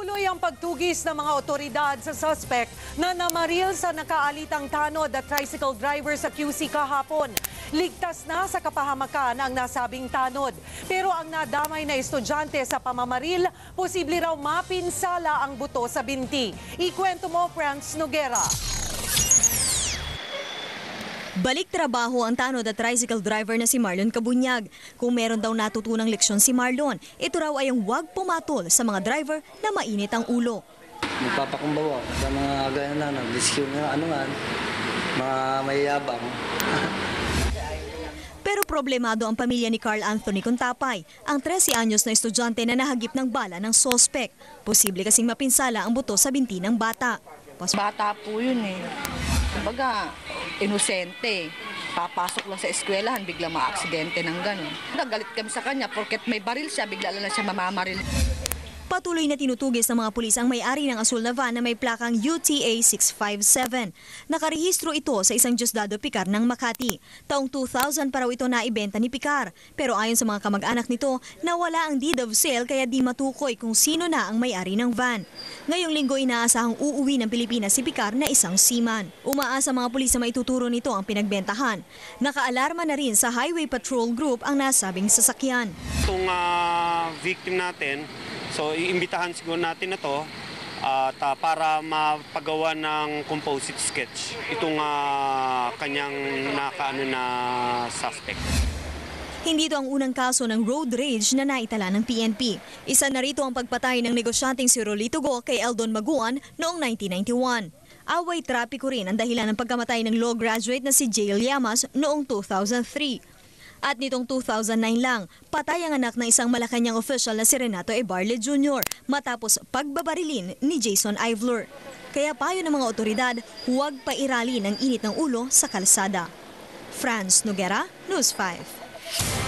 Patuloy ang pagtugis ng mga otoridad sa suspect na namaril sa nakaalitang tanod at tricycle driver sa QC kahapon. Ligtas na sa kapahamakan ang nasabing tanod. Pero ang nadamay na estudyante sa pamamaril, posible raw mapinsala ang buto sa binti. Ikwento mo, Franz Noguera. Balik trabaho ang tanod at tricycle driver na si Marlon Kabunyag. Kung meron daw natutunang leksyon si Marlon, ito raw ay ang huwag pumatol sa mga driver na mainit ang ulo. Magpapakumbawa sa mga gaya na nag-rescue nga ano nga, mga mayayabang. Pero problemado ang pamilya ni Carl Anthony Contapay, ang 13 anyos na estudyante na nahagip ng bala ng sospek. Posible kasing mapinsala ang buto sa binti ng bata. Mas bata po yun eh. Kumbaga, inosente. Papasok lang sa eskwelahan, bigla maaksidente ng gano'n. Nagalit kami sa kanya, porket may baril siya, bigla lang siya mamamaril. Patuloy na tinutugis ng mga pulis ang may-ari ng asul na van na may plakang UTA 657. Nakarehistro ito sa isang Diosdado Picar ng Makati. Taong 2000 pa raw ito naibenta ni Picar. Pero ayon sa mga kamag-anak nito, nawala ang deed of sale kaya di matukoy kung sino na ang may-ari ng van. Ngayong linggo inaasahang uuwi ng Pilipinas si Picar na isang seaman. Umaasa mga pulis na maituturo nito ang pinagbentahan. Nakaalarma na rin sa Highway Patrol Group ang nasabing sasakyan. itong ah, victim natin, so iimbitahan siguro natin na to at ah, para mapagawa ng composite sketch itong ah, kanyang nakaano na suspect. Hindi ito ang unang kaso ng road rage na naitala ng PNP. Isa na rito ang pagpatay ng negosyanteng si Rolito Go kay Eldon Maguan noong 1991. Away trapiko rin ang dahilan ng pagkamatay ng law graduate na si Jail Llamas noong 2003. At nitong 2009 lang, patay ang anak ng isang Malacanang official na si Renato Ebarle Jr. matapos pagbabarilin ni Jason Ivler. Kaya payo ng mga otoridad, huwag pairali ng init ng ulo sa kalsada. Franz Noguera, News 5.